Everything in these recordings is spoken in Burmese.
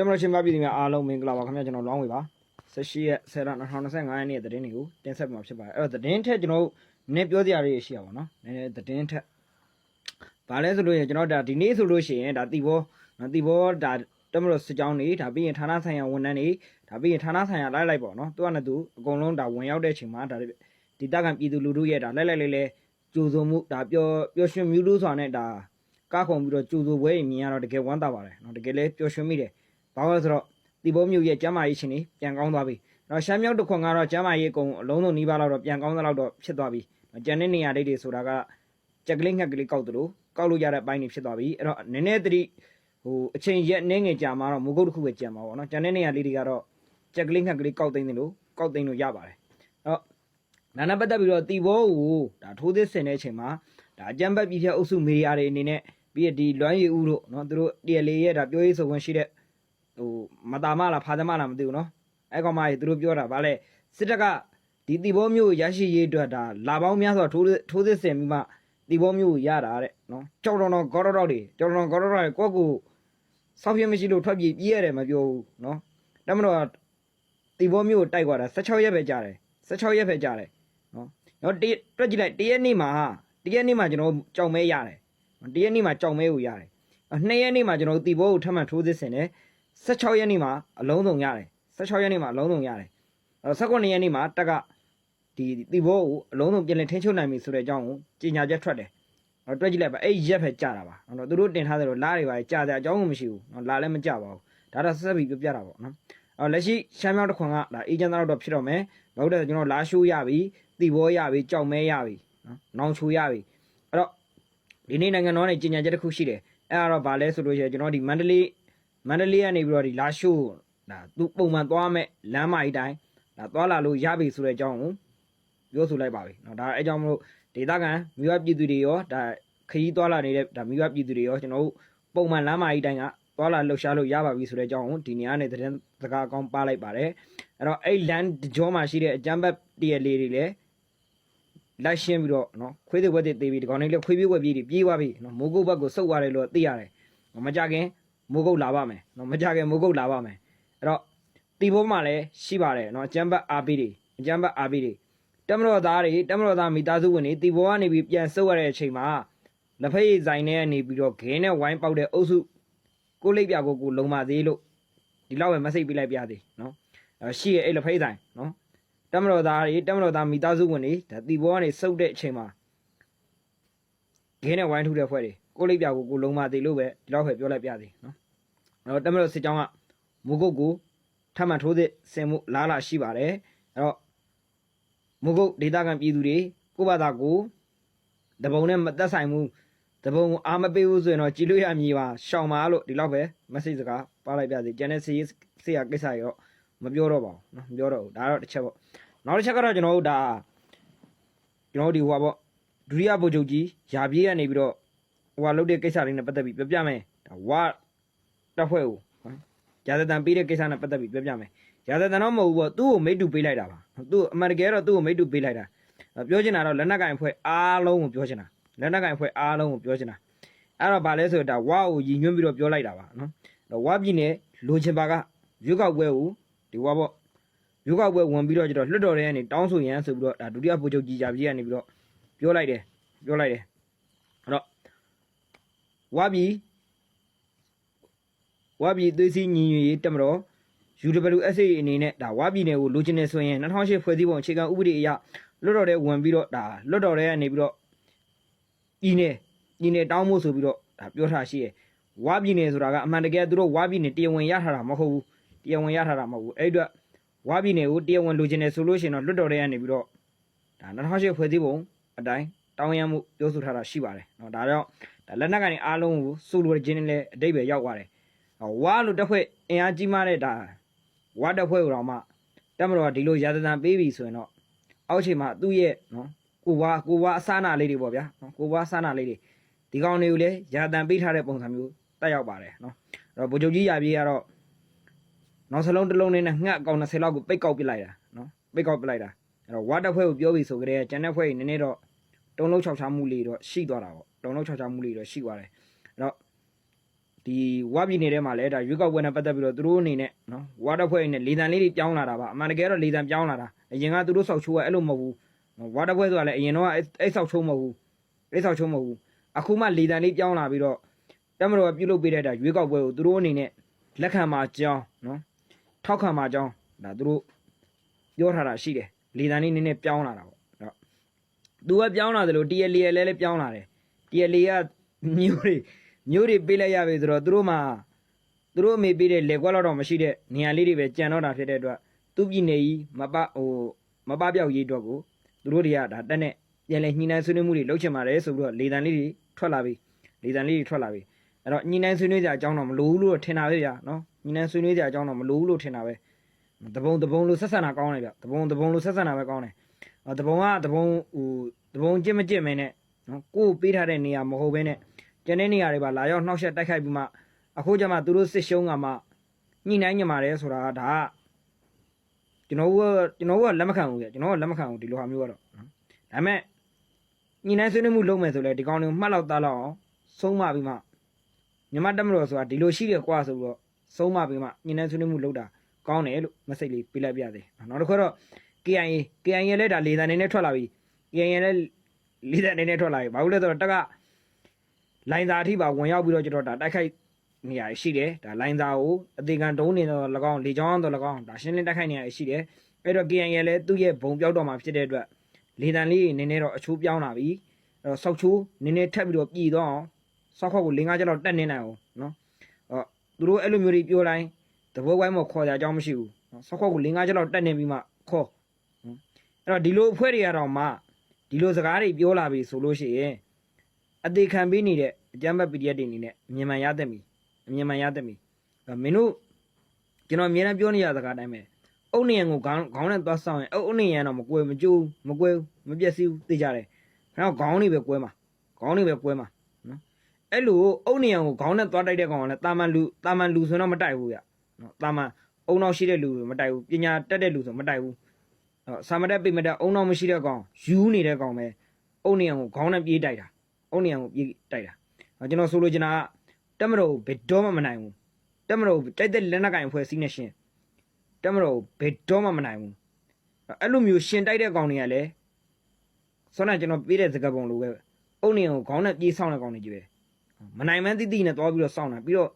တမရချင်းပါပြည်သူများအားလုံးမင်္ဂလာပါခင်ဗျာကျွန်တော်လောင်းဝေပါ18ရက်10လ2025ရက်နေ့ရဲ့သတင်းတွေကိုတင်ဆက်ပေးမှာဖြစ်ပါတယ်အဲ့တော့သတင်းထက်ကျွန်တော်တို့နည်းပြောစရာတွေရှိရပါတော့နည်းနည်းသတင်းထက်ဗာလဲဆိုလို့ရင်ကျွန်တော်ဒါဒီနေ့ဆိုလို့ရှိရင်ဒါတီဘောနော်တီဘောဒါတမရစစ်ကြောင်းနေဒါပြီးရင်ဌာနဆိုင်ရာဝန်ထမ်းတွေဒါပြီးရင်ဌာနဆိုင်ရာလိုက်လိုက်ပေါ့နော်သူကလည်းသူအကုန်လုံးဒါဝင်ရောက်တဲ့အချိန်မှာဒါဒီတက်ကံပြည်သူလူထုရဲ့ဒါလိုက်လိုက်လေးလေးကြိုးစုံမှုဒါပျော်ပျော်ရွှင်မြူးလို့ဆိုတာနဲ့ဒါကားခုံပြီးတော့ကြိုးစုံပွဲမြင်ရတော့တကယ်ဝမ်းသာပါတယ်နော်တကယ်လည်းပျော်ရွှင်မိတယ် ဘာလို့လဲဆိုတော့တီဘိုးမျိုးရဲ့ကျမ်းမာရေးရှင်နေပြန်ကောင်းသွားပြီ။တော့ရှမ်းမြောက်တစ်ခွန်ကတော့ကျမ်းမာရေးအကုန်အလုံးစုံနှီးပါတော့ပြန်ကောင်းသလောက်တော့ဖြစ်သွားပြီ။ကျန်တဲ့နေရာလေးတွေဆိုတာကကြက်ကလေးငှက်ကလေးကောက်သလိုကောက်လို့ရတဲ့အပိုင်းတွေဖြစ်သွားပြီ။အဲ့တော့နည်းနည်းတတိဟိုအချိန်ရက်နည်းငယ်ကြာမှတော့မုတ်ကုတ်တစ်ခုပဲကြံမှာပေါ့နော်။ကျန်တဲ့နေရာလေးတွေကတော့ကြက်ကလေးငှက်ကလေးကောက်သိမ်းတယ်လို့ကောက်သိမ်းလို့ရပါတယ်။အဲ့တော့နာနာပတ်သက်ပြီးတော့တီဘိုးကိုဒါထိုးသစ်ဆင်တဲ့အချိန်မှာဒါအကြမ်းဖက်ပြည်ဖြတ်အုပ်စုမီဒီယာတွေအနေနဲ့ပြီးရဒီလွမ်းရည်ဦးတို့နော်သူတို့ TLA ရဲ့ဒါပြောရေးဆိုခွင့်ရှိတဲ့ ဟိုမတာမလားဖာသမလားမသိဘူးနော်အဲ့ကောင်မကြီးသူတို့ပြောတာဗာလဲစစ်တပ်ကဒီတီဘောမျိုးရရှိရေးအတွက်ဒါလာပေါင်းများစွာထိုးထိုးစစ်ဆင်ပြီးမှတီဘောမျိုးရတာတဲ့နော်ကြောက်တော်တော်ဂေါတော်တော်တွေကြောက်တော်ဂေါတော်တော်တွေကိုယ့်ကိုစောက်ပြမရှိလို့ထွက်ပြေးပြေးရတယ်မပြောဘူးနော်တမတော်တီဘောမျိုးတိုက်သွားတာ16ရက်ပဲကြာတယ်16ရက်ပဲကြာတယ်နော်တော့တတွက်ကြည့်လိုက်တရက်နေ့မှာတရက်နေ့မှာကျွန်တော်ကြောက်မဲရတယ်တရက်နေ့မှာကြောက်မဲကိုရတယ်နှစ်ရက်နေ့မှာကျွန်တော်တီဘောကိုထပ်မံထိုးစစ်ဆင်တယ် 16ရက်နေ့မှာအလုံးစုံရတယ်16ရက်နေ့မှာအလုံးစုံရတယ်အဲ18ရက်နေ့မှာတက်ကဒီတီဘောကိုအလုံးစုံပြင်လည်ထင်းချုပ်နိုင်ပြီဆိုတဲ့အကြောင်းကိုကြီးညာချက်ထွက်တယ်တော့တွက်ကြည့်လိုက်ပါအဲ့ရက်ပဲကြာတာပါနော်သူတို့တင်ထားတယ်လို့လားတွေပါကြာတဲ့အကြောင်းကိုမရှိဘူးနော်လားလည်းမကြပါဘူးဒါတော့ဆက်ဆက်ပြီးပြပြတာပေါ့နော်အော်လက်ရှိရှမ်းမြောက်တစ်ခွန်ကဒါအေဂျင့်သားတော့ဖြစ်တော့မယ်မဟုတ်တဲ့ကျွန်တော်လာရှိုးရပြီတီဘောရပြီကြောက်မဲရပြီနော်နောင်ချူရပြီအဲ့တော့ဒီနေ့နိုင်ငံတော်နဲ့ကြီးညာချက်တစ်ခုရှိတယ်အဲ့ဒါတော့ဗာလဲဆိုလို့ရှိရင်ကျွန်တော်ဒီမန္တလေး မန္တလေးကနေပြီးတော့ဒီလာရှိုးဒါသူပုံမှန်သွားမဲ့လမ်းမကြီးတိုင်းဒါသွားလာလို့ရပြီဆိုတဲ့အကြောင်းကိုပြောဆိုလိုက်ပါပြီเนาะဒါအဲကြောင့်မလို့ဒေသခံမြို့ရပြည်သူတွေရောဒါခရီးသွားလာနေတဲ့ဒါမြို့ရပြည်သူတွေရောကျွန်တော်တို့ပုံမှန်လမ်းမကြီးတိုင်းကသွားလာလှုပ်ရှားလို့ရပါပြီဆိုတဲ့အကြောင်းကိုဒီနေရာနဲ့သတင်းစကားအကောင်းပါလိုက်ပါတယ်အဲ့တော့အဲ့လမ်းကြောမှာရှိတဲ့အကြမ်းဖက်တရလေးတွေလည်းလိုက်ရှင်းပြီးတော့เนาะခွေးတွေဝက်တွေတေးပြီးဒီကောင်လေးလည်းခွေးပြေးဝက်ပြေးတွေပြေးသွားပြီเนาะမိုးကုတ်ဘက်ကိုစုပ်သွားတယ်လို့သိရတယ်မကြခင် မိုးကုတ်လာပါမယ်နော်မကြခင်မိုးကုတ်လာပါမယ်အဲ့တော့တီဘောမှာလည်းရှိပါတယ်နော်အကျမ်းဘတ်အာပီတွေအကျမ်းဘတ်အာပီတွေတမတော်သားတွေတမတော်သားမိသားစုဝင်တွေတီဘောကနေပြီးပြန်ဆုပ်ရတဲ့အချိန်မှာလက်ဖက်ရည်ဆိုင်ထဲကနေပြီးတော့ဂင်းနဲ့ဝိုင်းပေါက်တဲ့အုပ်စုကိုလိပ်ပြကိုကိုလုံပါသေးလို့ဒီလောက်ပဲမစိတ်ပြလိုက်ပြသေးနော်အဲ့ရှိရဲ့အဲ့လက်ဖက်ရည်ဆိုင်နော်တမတော်သားတွေတမတော်သားမိသားစုဝင်တွေဒါတီဘောကနေဆုပ်တဲ့အချိန်မှာဂင်းနဲ့ဝိုင်းထုတဲ့ဖွဲ့တွေ ကိုလိပ်ပြကိုကိုလုံပါသေးလို့ပဲဒီလောက်ပဲပြောလိုက်ပြသေးနော်အဲ့တော့တမလို့စစ်ကြောင်းကမုဂုတ်ကိုထပ်မံထိုးသစ်ဆင်မှုလားလာရှိပါတယ်အဲ့တော့မုဂုတ်ဒေတာကန်ပြည်သူတွေကိုဘာသာကိုတပုံနဲ့မသက်ဆိုင်မှုတပုံကိုအာမပေးဘူးဆိုရင်တော့ကြည်လို့ရမည်ပါရှောင်ပါလို့ဒီလောက်ပဲ message စကားပါလိုက်ပြစီကျန်တဲ့စီစီရကိစ္စရောမပြောတော့ပါဘူးနော်မပြောတော့ဘူးဒါတော့တစ်ချက်ပေါ့နောက်တစ်ချက်ကတော့ကျွန်တော်တို့ဒါကျွန်တော်တို့ဒီဟိုပါပေါ့ဒုတိယဗိုလ်ချုပ်ကြီးယာပြေးကနေပြီးတော့ ဟိုဟာလုပ်တဲ့ကိစ္စလေးနဲ့ပတ်သက်ပြီးပြပြမယ်ဒါဝါတက်ဖွဲ့ကိုရာဇသံပေးတဲ့ကိစ္စနဲ့ပတ်သက်ပြီးပြောပြမယ်ရာဇသံတော့မဟုတ်ဘူးပေါ့သူ့ကိုမိတ်တူပေးလိုက်တာပါသူ့အမှန်တကယ်တော့သူ့ကိုမိတ်တူပေးလိုက်တာပြောချင်တာတော့လက်နက်ကင်ဖွဲ့အားလုံးကိုပြောချင်တာလက်နက်ကင်ဖွဲ့အားလုံးကိုပြောချင်တာအဲ့တော့ဗာလဲဆိုတော့ဒါဝါကိုရည်ညွှန်းပြီးတော့ပြောလိုက်တာပါနော်တော့ဝါပြည်နယ်လိုချင်ပါကရွေးကောက်ပွဲကိုဒီဝါပေါ့ရွေးကောက်ပွဲဝင်ပြီးတော့ကျတော့လွတ်တော်ထဲကနေတောင်းဆိုရန်ဆိုပြီးတော့ဒါဒုတိယဗိုလ်ချုပ်ကြီးကြာပြည်ကနေပြီးတော့ပြောလိုက်တယ်ပြောလိုက်တယ်အဲ့တော့ ဝါပြည် ဝါပြည်သွေးစည်းညီညွတ်ရေးတက်မတော် UWSA အနေနဲ့ဒါဝါပြည်နယ်ကိုလိုချင်နေဆိုရင်2008ဖွဲ့စည်းပုံအခြေခံဥပဒေအရလွတ်တော်တဲ့ဝင်ပြီးတော့ဒါလွတ်တော်တဲ့ကနေပြီးတော့ပြည်နယ်ပြည်နယ်တောင်းဖို့ဆိုပြီးတော့ဒါပြောထားရှိရဲ့ဝါပြည်နယ်ဆိုတာကအမှန်တကယ်သူတို့ဝါပြည်နယ်တရားဝင်ရထားတာမဟုတ်ဘူးတရားဝင်ရထားတာမဟုတ်ဘူးအဲ့အတွက်ဝါပြည်နယ်ကိုတရားဝင်လိုချင်နေဆိုလို့ရှိရင်တော့လွတ်တော်တဲ့ကနေပြီးတော့ဒါ2008ဖွဲ့စည်းပုံအတိုင်းတောင်းရမှုပြောဆိုထားတာရှိပါတယ်เนาะဒါတော့ ဒါလက်နက်ကနေအားလုံးကိုစိုးလိုခြင်းနဲ့လည်းအတိတ်ပဲရောက်သွားတယ်ဝါလို့တက်ဖွဲ့အင်အားကြီးမားတဲ့ဒါဝါတက်ဖွဲ့ကိုတော့မှတက်မတော်ကဒီလိုရာဇသံပေးပြီဆိုရင်တော့အောက်ချိန်မှာသူ့ရဲ့နော်ကိုဝါကိုဝါအစနာလေးတွေပေါ့ဗျာနော်ကိုဝါအစနာလေးတွေဒီကောင်တွေကိုလည်းရာဇသံပေးထားတဲ့ပုံစံမျိုးတက်ရောက်ပါတယ်နော်အဲ့တော့ဗိုလ်ချုပ်ကြီးရပြေးကတော့နောက်စလုံးတစ်လုံးနဲ့ငှက်အကောင်20လောက်ကိုပိတ်ကောက်ပစ်လိုက်တာနော်ပိတ်ကောက်ပစ်လိုက်တာအဲ့တော့ဝါတက်ဖွဲ့ကိုပြောပြီဆိုကြတဲ့ကျန်တဲ့ဖွဲ့ကြီးနည်းနည်းတော့တုံလုံးချောက်ချမှုလေးတော့ရှိသွားတာပေါ့ တုံလုံးချောက်ချမှုလေးတော့ရှိသွားတယ်အဲ့တော့ဒီဝါပြည်နယ်ထဲမှာလည်းဒါရွေးကောက်ပွဲနဲ့ပတ်သက်ပြီးတော့သူတို့အနေနဲ့နော်ဝါတပ်ဖွဲ့အနေနဲ့လေတံလေးတွေပြောင်းလာတာပါအမှန်တကယ်တော့လေတံပြောင်းလာတာအရင်ကသူတို့ဆောက်ချိုးကအဲ့လိုမဟုတ်ဘူးနော်ဝါတပ်ဖွဲ့ဆိုတာလည်းအရင်တော့အဲ့အဲ့ဆောက်ချိုးမဟုတ်ဘူးအဲ့ဆောက်ချိုးမဟုတ်ဘူးအခုမှလေတံလေးပြောင်းလာပြီးတော့တမတော်ကပြုလုပ်ပေးတဲ့ဒါရွေးကောက်ပွဲကိုသူတို့အနေနဲ့လက်ခံမှာကြောင်းနော်ထောက်ခံမှာကြောင်းဒါသူတို့ပြောထားတာရှိတယ်လေတံလေးနည်းနည်းပြောင်းလာတာပေါ့တော့သူကပြောင်းလာတယ်လို့ TLA လည်းလည်းပြောင်းလာတယ် TLA ကမျိုးတွေမျိုးတွေပေးလိုက်ရပြီဆိုတော့သူတို့မှသူတို့အမေပေးတဲ့လေကွက်တော့မရှိတဲ့နေရာလေးတွေပဲကြံတော့တာဖြစ်တဲ့အတွက်သူပြည်နေကြီးမပဟိုမပပြောက်ရေးအတွက်ကိုသူတို့တွေကဒါတက်နဲ့ပြန်လဲညှိနှိုင်းဆွေးနွေးမှုတွေလုပ်ချင်ပါတယ်ဆိုပြီးတော့လေတံလေးတွေထွက်လာပြီလေတံလေးတွေထွက်လာပြီအဲ့တော့ညှိနှိုင်းဆွေးနွေးကြအကြောင်းတော့မလိုဘူးလို့ထင်တာပဲဗျာနော်ညှိနှိုင်းဆွေးနွေးကြအကြောင်းတော့မလိုဘူးလို့ထင်တာပဲတပုံတပုံလို့ဆက်ဆံတာကောင်းတယ်ဗျတပုံတပုံလို့ဆက်ဆံတာပဲကောင်းတယ်အော်တပုံကတပုံဟိုတပုံကြစ်မကြစ်မင်းနဲ့ နော်ကိုယ်ပေးထားတဲ့နေရာမဟုတ်ဘဲနဲ့ကျန်တဲ့နေရာတွေပါလာရောက်နှောက်ယှက်တိုက်ခိုက်ပြီးမှအခုကျမှသူတို့စစ်ရှုံးကမှညှိနှိုင်းညမာတယ်ဆိုတာကဒါကကျွန်တော်တို့ကကျွန်တော်တို့ကလက်မခံဘူးပြကျွန်တော်ကလက်မခံဘူးဒီလိုဟာမျိုးကတော့နော်ဒါပေမဲ့ညှိနှိုင်းဆွေးနွေးမှုလုပ်မယ်ဆိုလဲဒီကောင်တွေကိုမှတ်လောက်သားလောက်အောင်ဆုံးမပြီးမှမြန်မာတက်မတော်ဆိုတာဒီလိုရှိတယ်ကွာဆိုပြီးတော့ဆုံးမပြီးမှညှိနှိုင်းဆွေးနွေးမှုလုပ်တာကောင်းတယ်လို့မစိတ်လေးပြလိုက်ပြသေးနောက်တစ်ခါတော့ KIA KIA လည်းဒါလေသံနေနဲ့ထွက်လာပြီ KIA လည်း လေသံနေနဲ့ထွက်လာပြီဘာလို့လဲဆိုတော့တက်ကလိုင်းသာအထိပါဝင်ရောက်ပြီးတော့ကျွန်တော်ဒါတိုက်ခိုက်နေရရှိတယ်ဒါလိုင်းသာကိုအသေးခံဒုံးနေတော့၎င်းလေချောင်းတော့၎င်းဒါရှင်းလင်းတိုက်ခိုက်နေရရှိတယ်အဲ့တော့ KN ရဲ့လည်းသူ့ရဲ့ဘုံပြောက်တော့မှာဖြစ်တဲ့အတွက်လေတံလေးနည်းနည်းတော့အချိုးပြောင်းလာပြီအဲ့တော့ဆောက်ချိုးနည်းနည်းထပ်ပြီးတော့ပြည်တော့အောင်ဆောက်ခေါက်ကို၄၅ချက်လောက်တက်နေနိုင်အောင်နော်အော်သူတို့အဲ့လိုမျိုးတွေပြောလိုက်တပွဲဝိုင်းမှာခေါ်ကြအကြောင်းမရှိဘူးနော်ဆောက်ခေါက်ကို၄၅ချက်လောက်တက်နေပြီးမှခေါ်နော်အဲ့တော့ဒီလိုအဖွဲ့တွေကတော့မှ ဒီလိုစကားတွေပြောလာပြီဆိုလို့ရှိရင်အသေးခံပေးနေတဲ့အကြမ်းဖက် PDF တွေအနေနဲ့အမြင်မှန်ရတတ်မီအမြင်မှန်ရတတ်မီအဲ့မင်းတို့ကျွန်တော်အမြင်နဲ့ပြောနေရတဲ့စကားတိုင်းပဲအုတ်နေရံကိုခေါင်းခေါင်းနဲ့သွားဆောင်ရင်အုတ်အုတ်နေရံတော့မကွယ်မကြိုးမကွယ်မပြက်စီးဘူးသိကြတယ်ခင်ဗျားခေါင်းနေပဲကွဲမှာခေါင်းနေပဲကွဲမှာနော်အဲ့လိုအုတ်နေရံကိုခေါင်းနဲ့သွားတိုက်တဲ့ကောင်ကလည်းတာမန်လူတာမန်လူဆိုတော့မတိုက်ဘူးဗျနော်တာမန်အုံနောက်ရှိတဲ့လူဆိုမတိုက်ဘူးပညာတက်တဲ့လူဆိုမတိုက်ဘူး အဲ့ဆာမတက်ပိမတက်အုံနောက်မရှိတဲ့ကောင်ယူနေတဲ့ကောင်ပဲအုတ်နေရံကိုခေါင်းနဲ့ပြေးတိုက်တာအုံနေအောင်ပြေးတိုက်တာအဲကျွန်တော်ဆိုလိုချင်တာကတက်မတော်ဘယ်တော့မှမနိုင်ဘူးတက်မတော်တိုက်တဲ့လက်နက်ကင်ဖွဲ့စည်းနေရှင်တက်မတော်ဘယ်တော့မှမနိုင်ဘူးအဲ့လိုမျိုးရှင်တိုက်တဲ့ကောင်တွေကလည်းဆောနာကျွန်တော်ပြေးတဲ့စကားပုံလိုပဲအုံနေအောင်ခေါင်းနဲ့ပြေးဆောင်တဲ့ကောင်တွေကြီးပဲမနိုင်မှန်းတိတိနဲ့သွားပြီးတော့စောင့်တာပြီးတော့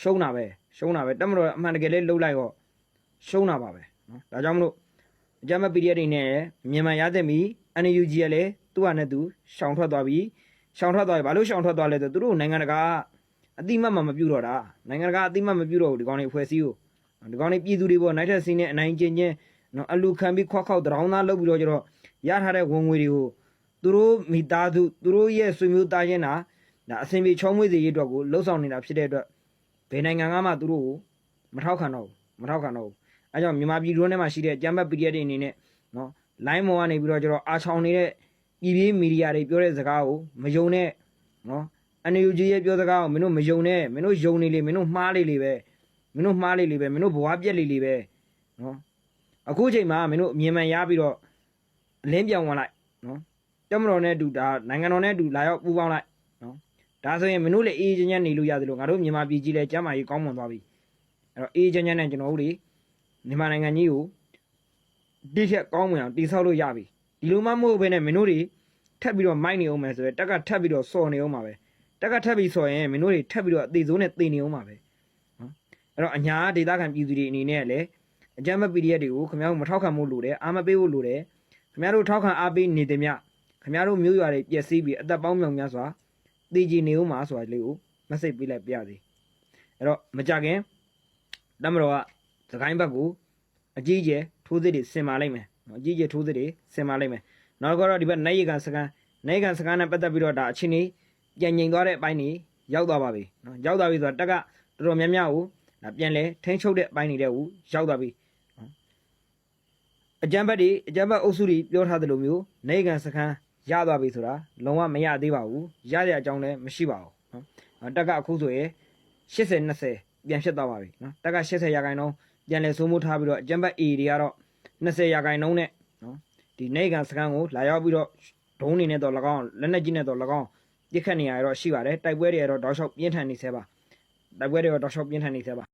ရှုံးတာပဲရှုံးတာပဲတက်မတော်အမှန်တကယ်လေးလှုပ်လိုက်တော့ရှုံးတာပါပဲနော်ဒါကြောင့်မလို့ အကြမ်းမဲ့ PDF တွေနဲ့မြန်မာရတဲ့မီ NUG ကလည်းသူ့ဟာနဲ့သူရှောင်ထွက်သွားပြီးရှောင်ထွက်သွားပြီဘာလို့ရှောင်ထွက်သွားလဲဆိုသူတို့နိုင်ငံတကာအတိမတ်မှမပြုတ်တော့တာနိုင်ငံတကာအတိမတ်မပြုတ်တော့ဘူးဒီကောင်တွေဖွဲ့စည်းကိုဒီကောင်တွေပြည်သူတွေပေါ့နိုင်ထက်စီးနဲ့အနိုင်ကျင့်ချင်းနော်အလူခံပြီးခွက်ခောက်တရောင်းသားလုပ်ပြီးတော့ကျတော့ရထားတဲ့ဝင်ငွေတွေကိုသူတို့မိသားစုသူတို့ရဲ့ဆွေမျိုးသားချင်းတာဒါအစင်ပြေချောမွေ့စေရေးအတွက်ကိုလှုပ်ဆောင်နေတာဖြစ်တဲ့အတွက်ဘယ်နိုင်ငံကမှသူတို့ကိုမထောက်ခံတော့ဘူးမထောက်ခံတော့ဘူး အဲကြောင့်မြန်မာပြည်တွင်းထဲမှာရှိတဲ့ကြမ်းပတ် PDF တွေအနေနဲ့နော် line မော်ကနေပြီးတော့ကျတော့အာချောင်နေတဲ့ပြည်ပြည်မီဒီယာတွေပြောတဲ့စကားကိုမယုံနဲ့နော် NUG ရဲ့ပြောစကားကိုမင်းတို့မယုံနဲ့မင်းတို့ယုံနေလေမင်းတို့မှားလေလေပဲမင်းတို့မှားလေလေပဲမင်းတို့ဘဝပြက်လေလေပဲနော်အခုချိန်မှာမင်းတို့အမြင်မှန်ရပြီးတော့အလင်းပြောင်းဝင်လိုက်နော်တက်မတော်နဲ့အတူဒါနိုင်ငံတော်နဲ့အတူလာရောက်ပူးပေါင်းလိုက်နော်ဒါဆိုရင်မင်းတို့လည်းအေးချမ်းချမ်းနေလို့ရတယ်လို့ငါတို့မြန်မာပြည်ကြီးလည်းကျမ်းမာရေးကောင်းမွန်သွားပြီအဲ့တော့အေးချမ်းချမ်းနဲ့ကျွန်တော်တို့တွေ မြန်မာနိုင်ငံကြီးကိုတိကျကောင်းမွန်အောင်တည်ဆောက်လို့ရပြီဒီလိုမှမဟုတ်ဘဲနဲ့မင်းတို့တွေထပ်ပြီးတော့မိုက်နေအောင်မယ်ဆိုရင်တက်ကထပ်ပြီးတော့စော်နေအောင်ပါပဲတက်ကထပ်ပြီးစော်ရင်မင်းတို့တွေထပ်ပြီးတော့အသေးစိုးနဲ့သေနေအောင်ပါပဲနော်အဲ့တော့အညာဒေတာခံပြည်သူတွေအနေနဲ့လည်းအကြမ်းမဲ့ PDF တွေကိုခင်ဗျားတို့မထောက်ခံဖို့လိုတယ်အာမပေးဖို့လိုတယ်ခင်ဗျားတို့ထောက်ခံအားပေးနေတယ်မြခင်ဗျားတို့မျိုးရွာတွေပျက်စီးပြီးအသက်ပေါင်းမြောင်များစွာတည်ကြည်နေအောင်ပါဆိုတာလေးကိုမစိတ်ပေးလိုက်ပြရစီအဲ့တော့မကြခင်တမတော်က သခိုင်းဘက်ကိုအကြီးကျယ်ထိုးစစ်တွေဆင်မာလိုက်မယ်နော်အကြီးကျယ်ထိုးစစ်တွေဆင်မာလိုက်မယ်နောက်ကတော့ဒီဘက်နိုင်ရကန်စကန်နိုင်ကန်စကန်နဲ့ပတ်သက်ပြီးတော့ဒါအချင်းကြီးပြန်ငိန်သွားတဲ့အပိုင်းကြီးရောက်သွားပါပြီနော်ရောက်သွားပြီဆိုတော့တက်ကတော်တော်များများကိုဒါပြန်လဲထိန်းချုပ်တဲ့အပိုင်းနေတဲ့ကိုရောက်သွားပြီနော်အကြမ်းဘက်တွေအကြမ်းဘက်အုပ်စုတွေပြောထားသလိုမျိုးနိုင်ကန်စကန်ရသွားပြီဆိုတာလုံးဝမရသေးပါဘူးရရအကြောင်းလည်းမရှိပါဘူးနော်တက်ကအခုဆိုရင်80 20ပြန်ဖြစ်သွားပါပြီနော်တက်က80ရာခိုင်နှုန်း ပြန်လဲစိုးမိုးထားပြီးတော့အကြမ်းဘက် A တွေကတော့20ရာခိုင်နှုန်းနဲ့နော်ဒီနေကန်စကန်ကိုလာရောက်ပြီးတော့ဒုံးနေနဲ့တော့၎င်းလက်နက်ကြီးနဲ့တော့၎င်းပြစ်ခတ်နေရတော့ရှိပါတယ်တိုက်ပွဲတွေကတော့တောက်လျှောက်ပြင်းထန်နေဆဲပါတိုက်ပွဲတွေတော့တောက်လျှောက်ပြင်းထန်နေသေးပါ